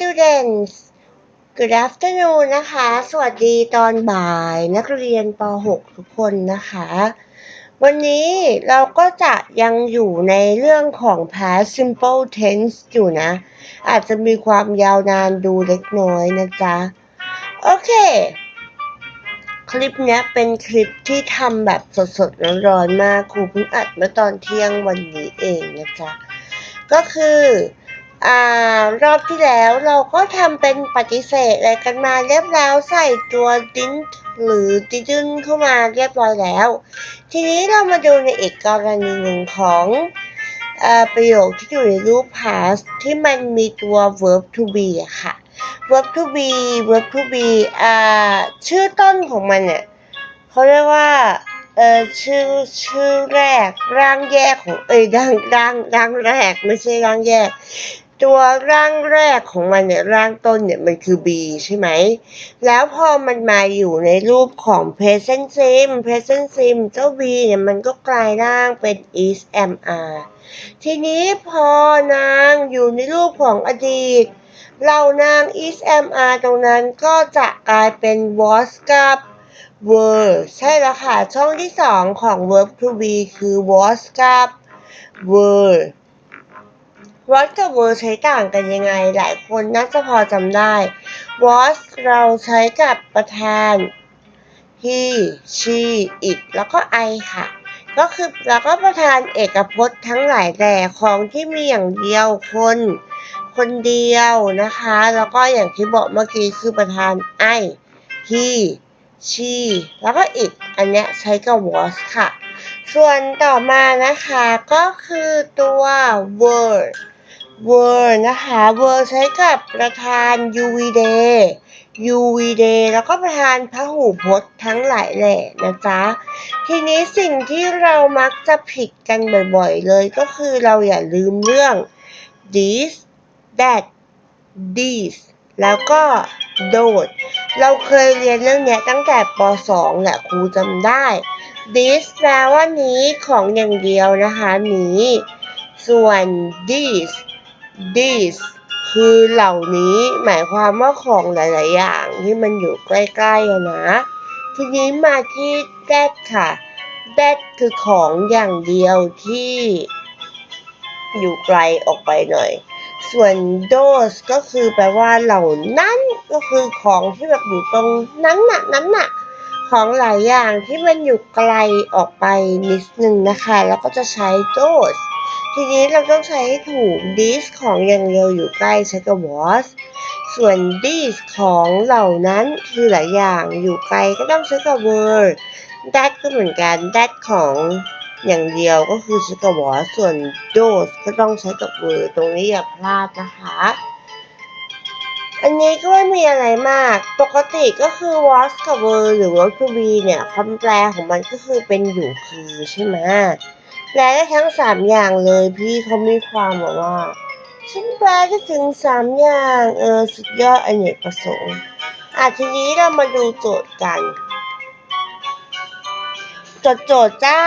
students Good afternoon นะคะ สวัสดีตอนบ่ายนักเรียนป .6 ทุกคนนะคะ วันนี้เราก็จะยังอยู่ในเรื่องของ past simple tense อยู่นะ อาจจะมีความยาวนานดูเล็กน้อยนะจ๊ะ โอเค คลิปนี้เป็นคลิปที่ทำแบบสดๆร้อนๆมากครูเพิ่งอัดเมื่อตอนเที่ยงวันนี้เองนะจ๊ะ ก็คือ อ่ารอบที่แล้วเราก็ทำเป็นปฏิเสธอะไรกันมาเรียบร้อยใส่ตัว didn't หรือ didn't เข้ามาเรียบร้อยแล้ว ทีนี้เรามาดูในอีกกรณีหนึ่งของอประโยคที่อยู่ในรูป past ที่มันมีตัว verb to be ค่ะ verb to be verb to be อ่าชื่อต้นของมันเนี่ยเขาเรียกว่าเออชื่อชื่อแรกร่างแยกของเอ้ยร่างร่างร่างแรกไม่ใช่ร่างแยก ตัวร่างแรกของมันเนี่ยร่างต้นเนี่ยมันคือ B ใช่ไหม แล้วพอมันมาอยู่ในรูปของ present sim present sim เจ้า B เนี่ยมันก็กลายร่างเป็น is am are ทีนี้พอนางอยู่ในรูปของอดีตเหล่านาง is am are ตรงนั้นก็จะกลายเป็น was กับ were ใช่แล้วค่ะ ช่องที่สองของ verb to be คือ was กับ were was กับ were ใช้ต่างกันยังไง หลายคนน่าจะพอจำได้ was เราใช้กับประธาน he she it แล้วก็ I ค่ะ ก็คือแล้วก็ประธานเอกพจน์ทั้งหลายแหล่ของที่มีอย่างเดียวคน คนเดียวนะคะ แล้วก็อย่างที่บอกเมื่อกี้คือประธาน I he she แล้วก็ it อันเนี้ยใช้กับ was ค่ะ ส่วนต่อมานะคะก็คือตัว were were นะคะ were ใช้กับประธาน uv day uv day แล้วก็ประธานพหูพจน์ทั้งหลายแหล่นะจ๊ะ ทีนี้สิ่งที่เรามักจะผิดกันบ่อยๆเลยก็คือเราอย่าลืมเรื่อง this that these แล้วก็ those เราเคยเรียนเรื่องนี้ตั้งแต่ป .2 แหละครูจำได้ this แปลว่านี้ของอย่างเดียวนะคะนี้ ส่วน these these คือเหล่านี้หมายความว่าของหลาย ๆ อย่างที่มันอยู่ใกล้ๆนะ ทีนี้มาที่ that ค่ะ that คือของอย่างเดียวที่อยู่ไกลออกไปหน่อย ส่วน those ก็คือแปลว่าเหล่านั้นก็คือของที่แบบอยู่ตรงนั้นน่ะนั้นน่ะของหลายอย่างที่มันอยู่ไกลออกไปนิดนึงนะคะ แล้วก็จะใช้ those ทีนี้เราต้องใช้ให้ถูก this ของอย่างเดียวอยู่ใกล้ใช้กับ was ส่วน these ของเหล่านั้นคือหลายอย่างอยู่ไกลก็ต้องใช้กับ were that ก็เหมือนกัน that ของอย่างเดียวก็คือใช้กับ was ส่วน those ก็ต้องใช้กับ were ตรงนี้อย่าพลาดนะคะ อันนี้ก็ไม่มีอะไรมาก ปกติก็คือ was กับ were หรือ verb to be เนี่ยคำแปลของมันก็คือเป็นอยู่คือใช่ไหม แปลได้ทั้งสามอย่างเลยพี่เขามีความแบบว่าฉันแปลได้ถึงสามอย่างเออสุดยอดอเนกประสงค์อะทีนี้เรามาดูโจทย์กันจดโจทย์จ้า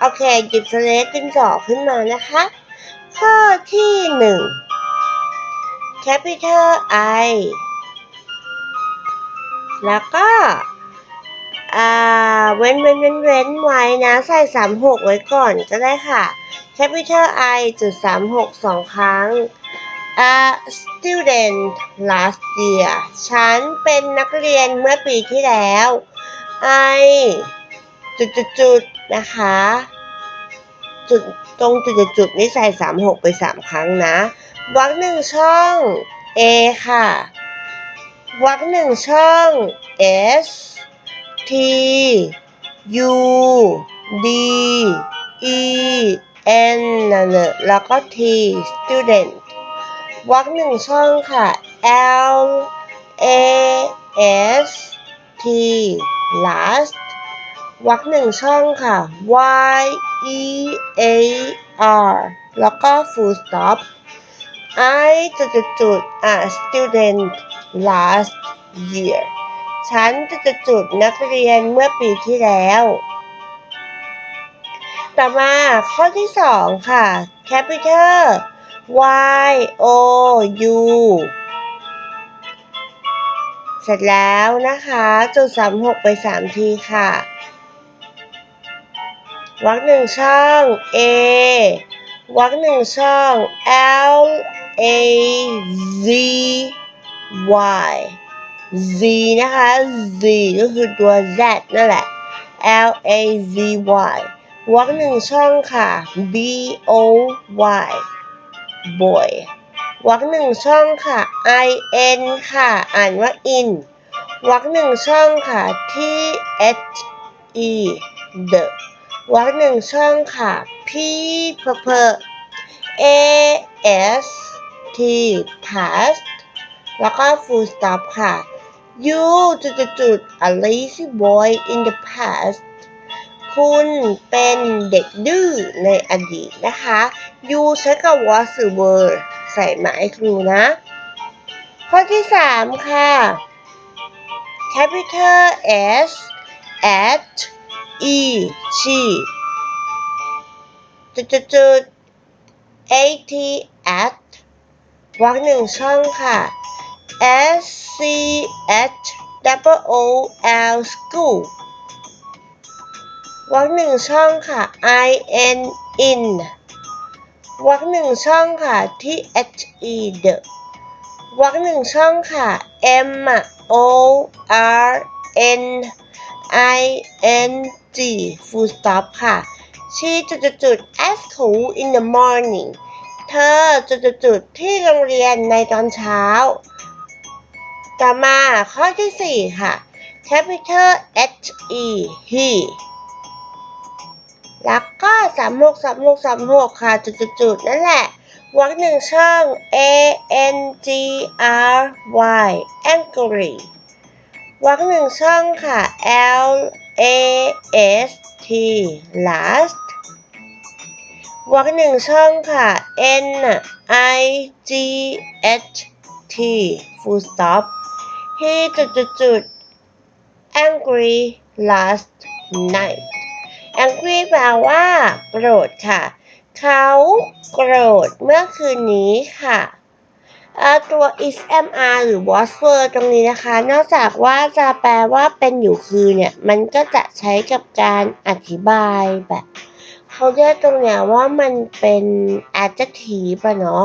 โอเคหยิบสเลดดินสอขึ้นมานะคะ ข้อที่หนึ่ง capital I แล้วก็ อ่าเว้นเว้นเว้นเว้นไว้นะใส่สามหกไว้ก่อนก็ได้ค่ะ capital I จุดสามหกสองครั้งอ่า student last year ฉันเป็นนักเรียนเมื่อปีที่แล้ว I จุดจุดจุดนะคะ จุดตรงจุดจุดจุดนี่ใส่สามหกไปสามครั้งนะวรรคหนึ่งช่อง A ค่ะวรรคหนึ่งช่อง S T U D E N นั่นแหละแล้วก็ T student วรรคหนึ่งช่องค่ะ L A S T last วรรคหนึ่งช่องค่ะ Y E A R แล้วก็ full stop I จุดจุดจุดๆๆอะ student last year ฉันจุดจุดจุดๆนักเรียนเมื่อปีที่แล้ว ต่อมาข้อที่สองค่ะ capital y o u เสร็จแล้วนะคะ จุดสามหกไปสามทีค่ะวรรคหนึ่งช่อง A วรรคหนึ่งช่อง L A Z Y Z นะคะ Z ก็คือตัว Z นั่นแหละ L A Z Y วรรคหนึ่งช่องค่ะ B O Y boy วรรคหนึ่งช่องค่ะ I N ค่ะ อ่านว่า in วรรคหนึ่งช่องค่ะ T H E the วรรคหนึ่งช่องค่ะ P p p A S T past แล้วก็ full stop ค่ะ You จุดจุดจุด a lazy boy in the past คุณเป็นเด็กดื้อในอดีตนะคะ You ใช้กับ was หรือ were ใส่หมายครูนะ ข้อที่สามค่ะ capital S at E she จุดจุดจุด A T at วรรคหนึ่งช่องค่ะ S C H double O L school วรรคหนึ่งช่องค่ะ I N in วรรคหนึ่งช่องค่ะ T H E the วรรคหนึ่งช่องค่ะ M O R N I N G full stop ค่ะ she จุดจุดจุด at school in the morning เธอจุดจุดจุดที่โรงเรียนในตอนเช้า ต่อมาข้อที่สี่ค่ะ capital H E he แล้วก็สามหกสามหกสามหกค่ะ จุดจุดจุดนั่นแหละวรรคหนึ่งช่อง A N G R Y angry วรรคหนึ่งช่องค่ะ L A S T last วรรคหนึ่งช่องค่ะ N I G H T full stop he จุดจุดจุด angry last night angry แปลว่าโกรธค่ะ เขาโกรธเมื่อคืนนี้ค่ะตัว is am are หรือ was were ตรงนี้นะคะ นอกจากว่าจะแปลว่าเป็นอยู่คือเนี่ย มันก็จะใช้กับการอธิบายแบบ เขาเรียกตรงเนี้ยว่ามันเป็น adjective อะเนาะ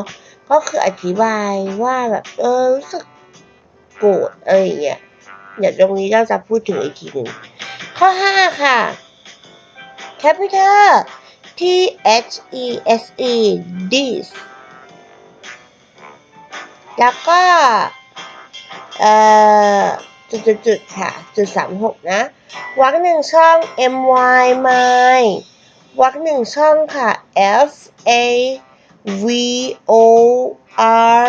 ก็คืออธิบายว่าแบบ เออ รู้สึก โกรธอะไรอย่างเงี้ยเดี๋ยวตรงนี้เราจะพูดถึงอีกทีหนึ่งข้อ 5 ค่ะ capital T H E S E this แล้วก็ เอ่อ จุดๆๆค่ะ จุดสามหกนะวรรคหนึ่งช่อง M Y my วรรคหนึ่งช่องค่ะ F A V O R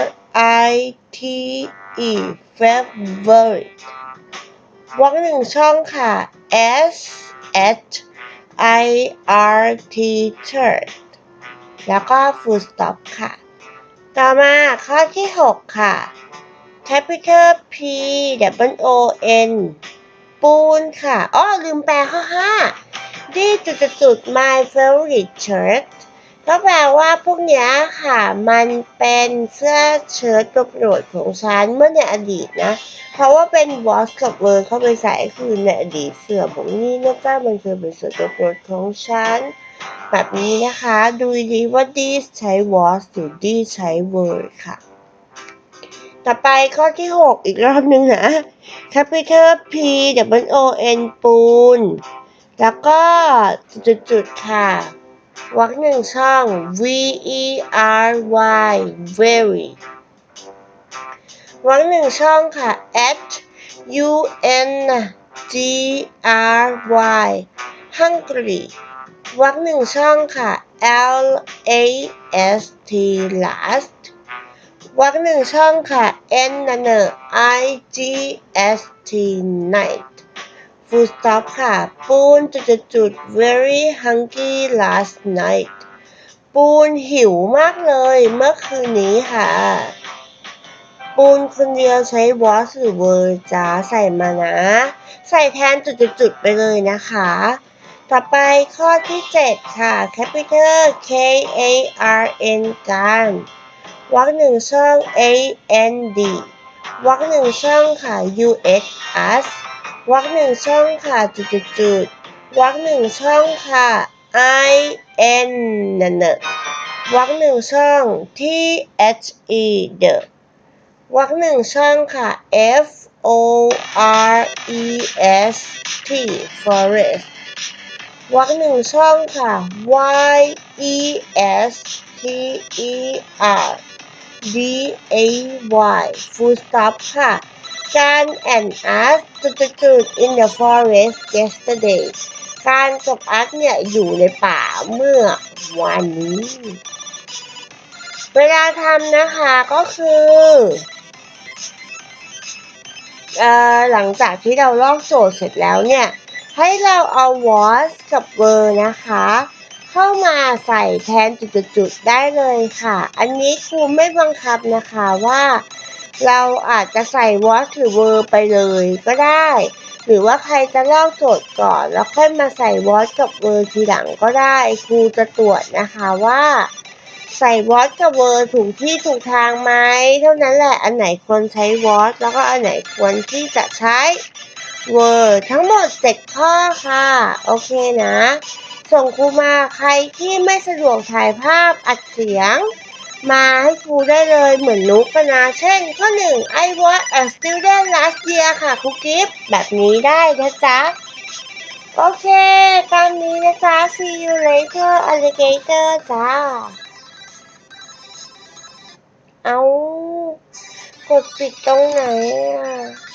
I T E favorite วรรคหนึ่งช่องค่ะ S H I R T shirt แล้วก็ full stop ค่ะ ต่อมาข้อที่ 6 ค่ะ capital P W O N ปูนค่ะ อ้อลืมแปลข้อ5ที่จุดจุด my favorite shirt ก็แปลว่าพวกนี้ค่ะ มันเป็นเสื้อเชิ้ตตัวโปรดของฉันเมื่อในอดีตนะ เพราะว่าเป็น was กับ were เข้าไปใส่คือในอดีตเสื้อผมนี่นะจ๊ะมันคือเป็นเสื้อตัวโปรดของฉัน แบบนี้นะคะ ดูดีว่า this ใช้ was หรือ this ใช้ were ค่ะ ต่อไปข้อที่ 6 อีกรอบหนึ่งนะ capital P W O N ปูน แล้วก็จุดๆค่ะ วรรคหนึ่งช่อง V E R Y very วรรคหนึ่งช่องค่ะ H U N G R Y hungry วรรคหนึ่งช่องค่ะ L A S T last วรรคหนึ่งช่องค่ะ N N I G S T night full stop ค่ะ ปูนจุดจุดจุด very hungry last night ปูนหิวมากเลยเมื่อคืนนี้ค่ะ ปูนคนเดียวใช้ was หรือ were จ้าใส่มานะ ใส่แทนจุดจุดจุดไปเลยนะคะ ต่อไปข้อที่ 7 ค่ะ capital K A R N กันวรรคหนึ่งช่อง a n d วรรคหนึ่งช่องค่ะ u s s วรรคหนึ่งช่องค่ะ จุดจุดจุดวรรคหนึ่งช่องค่ะ i n นั่นเนอะวรรคหนึ่งช่อง t h e the วรรคหนึ่งช่องค่ะ f o r e s t forest วรรคหนึ่งช่องค่ะ y e s t e r d a y full stop ค่ะ การ and us จุดจุดจุด in the forest yesterday การกับอัสเนี่ยอยู่ในป่าเมื่อวันนี้ เวลาทำนะคะก็คืออหลังจากที่เราลอกโจทย์เสร็จแล้วเนี่ย ให้เราเอา was กับ were นะคะ เข้ามาใส่แทนจุดๆได้เลยค่ะ อันนี้ครูไม่บังคับนะคะว่า เราอาจจะใส่ was หรือ were ไปเลยก็ได้ หรือว่าใครจะเลอกโจทย์ก่อน แล้วค่อยมาใส่ was กับ were ทีหลังก็ได้ ครูจะตรวจนะคะว่า ใส่ was กับ were ถูกที่ถูกทางไหมเท่านั้นแหละ อันไหนควรใช้ was แล้วก็อันไหนควรที่จะใช้ were ทั้งหมด7ข้อค่ะ โอเคนะ ส่งครูมาใครที่ไม่สะดวกถ่ายภาพอัดเสียง มาให้ครูได้เลยเหมือนนุกนะเช่น ข้อหนึ่ง I was a student last year ค่ะครูกิฟแบบนี้ได้นะจ๊ะ โอเคตามนี้นะจ๊ะ see you later alligator จ้า เอา กดปิดตรงไหนอะ